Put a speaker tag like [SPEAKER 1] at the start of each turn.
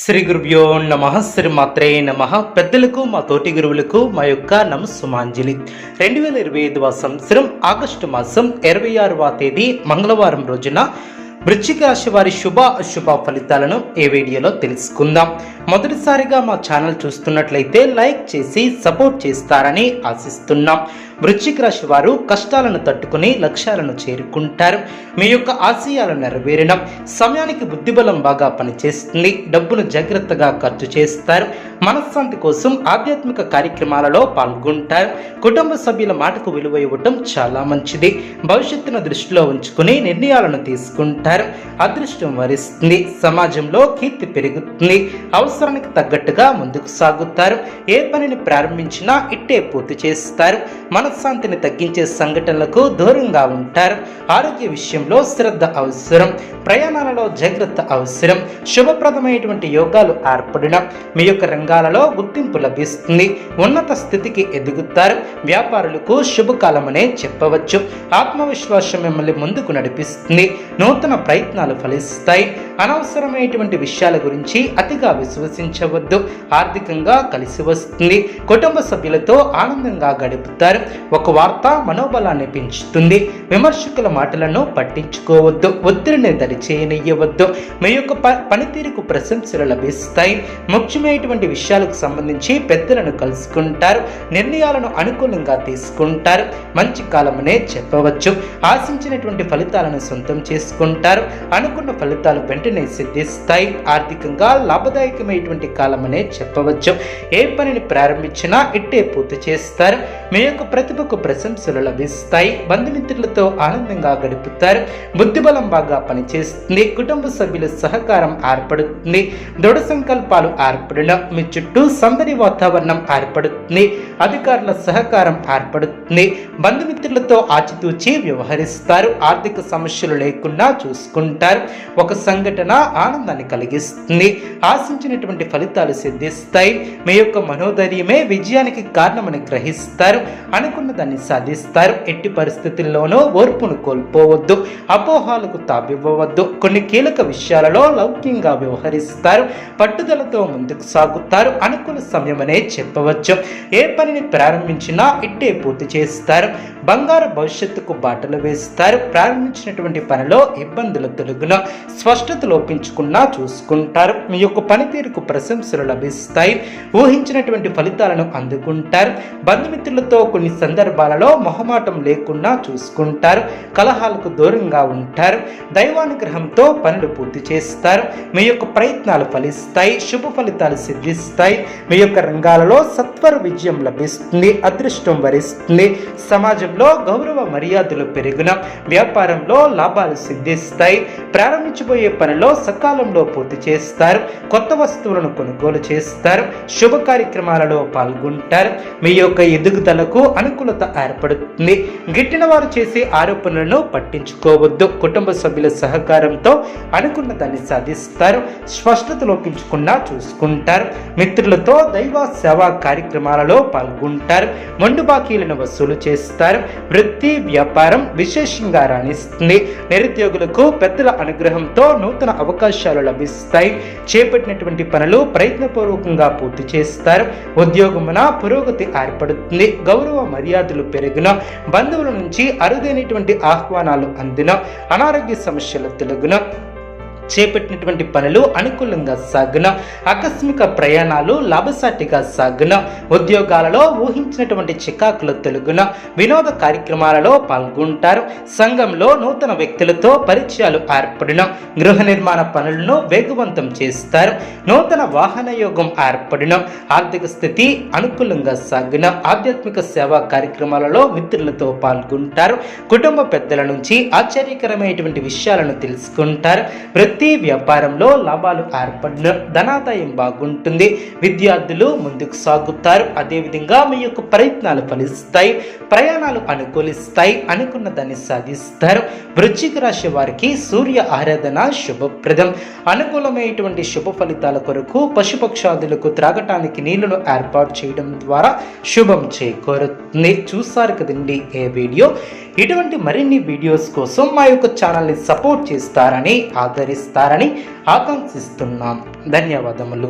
[SPEAKER 1] శ్రీ గురుభ్యో నమ శ్రీ మాత్రే నమ. పెద్దలకు మా తోటి గురువులకు మా యొక్క నమస్సుమాంజలి. రెండు వేల ఇరవై ఐదవ సంవత్సరం ఆగస్టు మాసం ఇరవై ఆరవ తేదీ మంగళవారం రోజున వృశ్చిక రాశి వారి శుభ అశుభ ఫలితాలను ఏ వీడియోలో తెలుసుకుందాం. మొదటిసారిగా మా ఛానల్ చూస్తున్నట్లయితే లైక్ చేసి సపోర్ట్ చేస్తారని ఆశిస్తున్నాం. వృశ్చిక రాశి వారు కష్టాలను తట్టుకుని లక్ష్యాలను చేరుకుంటారు. మీ యొక్క ఆశయాలు నెరవేరడం సమయానికి బుద్ధిబలం బాగా పనిచేస్తుంది. డబ్బును జాగ్రత్తగా ఖర్చు చేస్తారు. మనశ్శాంతి కోసం ఆధ్యాత్మిక కార్యక్రమాలలో పాల్గొంటారు. కుటుంబ సభ్యుల మాటకు విలువ ఇవ్వటం చాలా మంచిది. భవిష్యత్తును దృష్టిలో ఉంచుకుని నిర్ణయాలను తీసుకుంటారు. అదృష్టం వరిస్తుంది. సమాజంలో కీర్తి పెరుగుతుంది. అవసరానికి తగ్గట్టుగా ముందుకు సాగుతారు. ఏ పనిని ప్రారంభించినా ఇట్టే పూర్తి చేస్తారు. మన మనశ్శాంతిని తగ్గించే సంఘటనలకు దూరంగా ఉంటారు. ఆరోగ్య విషయంలో శ్రద్ధ అవసరం. ప్రయాణాలలో జాగ్రత్త అవసరం. శుభప్రదమైనటువంటి యోగాలు ఏర్పడడం మీ యొక్క రంగాలలో గుర్తింపు లభిస్తుంది. ఉన్నత స్థితికి ఎదుగుతారు. వ్యాపారులకు శుభకాలమనే చెప్పవచ్చు. ఆత్మవిశ్వాసం మిమ్మల్ని ముందుకు నడిపిస్తుంది. నూతన ప్రయత్నాలు ఫలిస్తాయి. అనవసరమైనటువంటి విషయాల గురించి అతిగా విశ్వసించవద్దు. ఆర్థికంగా కలిసి వస్తుంది. కుటుంబ సభ్యులతో ఆనందంగా గడుపుతారు. ఒక వార్త మనోబలాన్ని పెంచుతుంది. విమర్శకుల మాటలను పట్టించుకోవద్దు. ఒత్తిడిని దరిచేయనియ్యవద్దు. మీ యొక్క ప పనితీరుకు ప్రశంసలు లభిస్తాయి. ముఖ్యమైనటువంటి విషయాలకు సంబంధించి పెద్దలను కలుసుకుంటారు. నిర్ణయాలను అనుకూలంగా తీసుకుంటారు. మంచి కాలమనే చెప్పవచ్చు. ఆశించినటువంటి ఫలితాలను సొంతం చేసుకుంటారు. అనుకున్న ఫలితాలు వెంటనే సిద్ధిస్తాయి. ఆర్థికంగా లాభదాయకమైనటువంటి కాలమనే చెప్పవచ్చు. ఏ పనిని ప్రారంభించినా ఇట్టే పూర్తి చేస్తారు. మీ యొక్క ప్రతిభకు ప్రశంసలు లభిస్తాయి. బంధుమిత్రులతో ఆనందంగా గడుపుతారు. బుద్ధిబలం బాగా పనిచేస్తుంది. కుటుంబ సభ్యుల సహకారం ఏర్పడుతుంది. దృఢ సంకల్పాలు ఏర్పడడం మీ చుట్టూ సందడి వాతావరణం ఏర్పడుతుంది. అధికారుల సహకారం ఏర్పడుతుంది. బంధుమిత్రులతో ఆచితూచి వ్యవహరిస్తారు. ఆర్థిక సమస్యలు లేకుండా చూసుకుంటారు. ఒక సంఘటన ఆనందాన్ని కలిగిస్తుంది. ఆశించినటువంటి ఫలితాలు సిద్ధిస్తాయి. మీ యొక్క మనోధైర్యమే విజయానికి కారణమని గ్రహిస్తారు. అనుకున్న దాన్ని సాధిస్తారు. ఎట్టి పరిస్థితుల్లోనూ ఓర్పును కోల్పోవద్దు అపోహాలకు తావివ్వవద్దు. కొన్ని కీలక విషయాలలో లౌక్యంగా వ్యవహరిస్తారు పట్టుదలతో ముందుకు సాగుతారు అనుకూల సమయమనే చెప్పవచ్చు. ఏ పనిని ప్రారంభించినా ఇట్టే పూర్తి చేస్తారు బంగారు భవిష్యత్తుకు బాటలు వేస్తారు. ప్రారంభించినటువంటి పనిలో ఇబ్బందులు తొలగున స్పష్టత లోపించుకున్నా చూసుకుంటారు. మీ యొక్క పనితీరుకు ప్రశంసలు లభిస్తాయి. ఊహించినటువంటి ఫలితాలను అందుకుంటారు. బంధుమిత్రులతో కొన్ని సందర్భాలలో మొహమాటం లేకుండా చూసుకుంటారు. కలహాలకు దూరంగా ఉంటారు. దైవానుగ్రహంతో పనులు పూర్తి చేస్తారు. మీ యొక్క ప్రయత్నాలు ఫలిస్తాయి. శుభ ఫలితాలు సిద్ధిస్తాయి. మీ యొక్క రంగాలలో సత్వర విజయం లభిస్తుంది. అదృష్టం వరిస్తుంది. సమాజంలో గౌరవ మర్యాదలు పెరుగున వ్యాపారంలో లాభాలు సిద్ధిస్తాయి. ప్రారంభించబోయే పనిలో సకాలంలో పూర్తి చేస్తారు. కొత్త వస్తువులను కొనుగోలు చేస్తారు. శుభ కార్యక్రమాలలో పాల్గొంటారు. మీ యొక్క ఎదుగుదలకు అనుకూలత ఏర్పడుతుంది. గిట్టిన వారు చేసే ఆరోపణలను పట్టించుకోవద్దు. కుటుంబ సభ్యుల సహకారంతో అనుకున్న దాన్ని సాధిస్తారు. స్పష్టత లోపించకుండా చూసుకుంటారు. మిత్రులతో దైవ సేవా కార్యక్రమాలలో పాల్గొంటారు. మొండు బాకీలను వసూలు చేస్తారు. వృత్తి వ్యాపారం విశేషంగా రాణిస్తుంది. నిరుద్యోగులకు పెద్దల అనుగ్రహంతో నూతన అవకాశాలు లభిస్తాయి. చేపట్టినటువంటి పనులు ప్రయత్నపూర్వకంగా పూర్తి చేస్తారు. ఉద్యోగమున పురోగతి ఏర్పడుతుంది. గౌరవ మర్యాదలు పెరిగిన. బంధువుల నుంచి అరుదైనటువంటి ఆహ్వానాలు అందిన. అనారోగ్య సమస్యలు తెలుగున. చేపట్టినటువంటి పనులు అనుకూలంగా సాగున ఆకస్మిక ప్రయాణాలు లాభసాటిగా సాగున ఉద్యోగాలలో ఊహించినటువంటి చికాకులు తెలుగున వినోద కార్యక్రమాలలో పాల్గొంటారు. సంఘంలో నూతన వ్యక్తులతో పరిచయాలు ఏర్పడిన గృహ నిర్మాణ పనులను వేగవంతం చేస్తారు. నూతన వాహన యోగం ఏర్పడిన ఆర్థిక స్థితి అనుకూలంగా సాగిన ఆధ్యాత్మిక సేవా కార్యక్రమాలలో మిత్రులతో పాల్గొంటారు. కుటుంబ పెద్దల నుంచి ఆశ్చర్యకరమైనటువంటి విషయాలను తెలుసుకుంటారు. ప్రతి వ్యాపారంలో లాభాలు ఏర్పడిన ధనాదాయం బాగుంటుంది. విద్యార్థులు ముందుకు సాగుతారు. అదేవిధంగా మీ యొక్క ప్రయత్నాలు ఫలిస్తాయి. ప్రయాణాలు అనుకూలిస్తాయి. అనుకున్న దాన్ని సాధిస్తారు. వృశ్చిక రాశి వారికి సూర్య ఆరాధన శుభప్రదం. అనుకూలమైనటువంటి శుభ ఫలితాల కొరకు పశుపక్షాదులకు త్రాగటానికి నీళ్ళను ఏర్పాటు చేయడం ద్వారా శుభం చేకూరుతుంది. చూసారు కదండి ఏ వీడియో? ఇటువంటి మరిన్ని వీడియోస్ కోసం మా యొక్క ఛానల్ని సపోర్ట్ చేస్తారని ఆదరిస్తారని ఆకాంక్షిస్తున్నాం. ధన్యవాదములు.